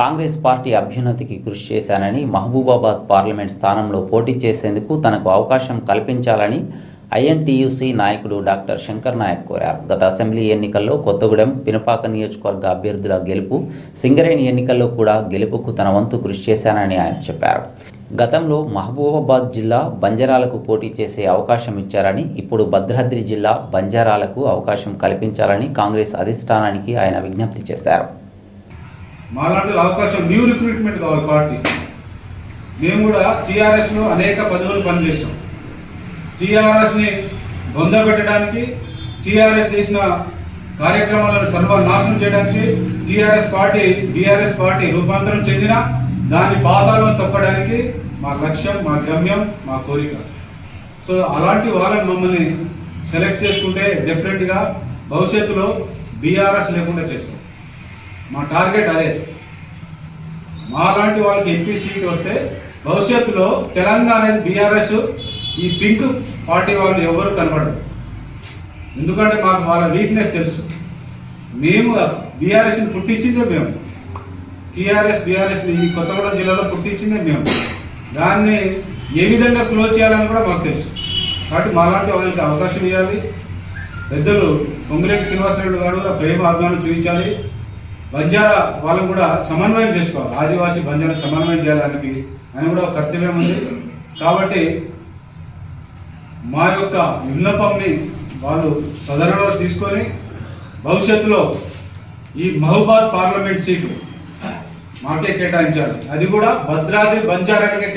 Congress party అభ్యున్నతికి కృషి చేశానని మహబూబాబాద్ పార్లమెంట్ స్థానంలో పోటీ చేసేందుకు తనకు అవకాశం కల్పించాలని ఐఎన్టీయూసీ నాయకుడు డాక్టర్ శంకర్ నాయక్ కోరారు. గత అసెంబ్లీ ఎన్నికల్లో కొత్తగూడెం పినపాక నియోజకవర్గ అభ్యర్థుల గెలుపు సింగరేణి ఎన్నికల్లో కూడా గెలుపుకు తన వంతు కృషి చేశానని ఆయన చెప్పారు. గతంలో మహబూబాబాద్ జిల్లా బంజారాలకు పోటీ చేసే అవకాశం ఇచ్చారని ఇప్పుడు భద్రాద్రి జిల్లా బంజారాలకు అవకాశం కల్పించాలని కాంగ్రెస్ అధిష్టానానికి ఆయన విజ్ఞప్తి చేశారు. మాలాంటి అవకాశం న్యూ రిక్రూట్మెంట్ కావాలి పార్టీ మేము కూడా టీఆర్ఎస్లో అనేక పదవులు పనిచేసాం టీఆర్ఎస్ని బొందబెట్టడానికి టీఆర్ఎస్ చేసిన కార్యక్రమాలను సర్వనాశనం చేయడానికి టీఆర్ఎస్ పార్టీ బీఆర్ఎస్ పార్టీ రూపాంతరం చెందిన దాని పాతాలను తొక్కడానికి మా లక్ష్యం మా గమ్యం మా కోరిక. సో అలాంటి వాళ్ళని మమ్మల్ని సెలెక్ట్ చేసుకుంటే డెఫినెట్గా భవిష్యత్తులో బీఆర్ఎస్ లేకుండా చేస్తాం. మా టార్గెట్ అదే. మాలాంటి వాళ్ళకి ఎంపీ సీట్ వస్తే భవిష్యత్తులో తెలంగాణ బీఆర్ఎస్ ఈ పింక్ పార్టీ వాళ్ళు ఎవరు కనబడరు. ఎందుకంటే మాకు వాళ్ళ వీక్నెస్ తెలుసు. మేము బీఆర్ఎస్ని పుట్టించిందే మేము. టీఆర్ఎస్ బీఆర్ఎస్ని ఈ కొత్తగూడెం జిల్లాలో పుట్టించిందే మేము. దాన్ని ఏ విధంగా క్లోజ్ చేయాలని కూడా మాకు తెలుసు. కాబట్టి మాలాంటి వాళ్ళకి అవకాశం ఇవ్వాలి. పెద్దలు పొంగిరెడ్డి శ్రీనివాసరెడ్డి గారు ప్రేమ అభిమానం చూపించాలి. బంజారా వాళ్ళని కూడా సమన్వయం చేసుకోవాలి. ఆదివాసీ బంజారా సమన్వయం చేయడానికి అని కూడా కర్తవ్యం ఉంది. కాబట్టి మా యొక్క విన్నపంని వాళ్ళు సదనంలో తీసుకొని భవిష్యత్తులో ఈ మహబాద్ పార్లమెంట్ సీటు మాకే కేటాయించాలి. అది కూడా భద్రాద్రి బంజారానికే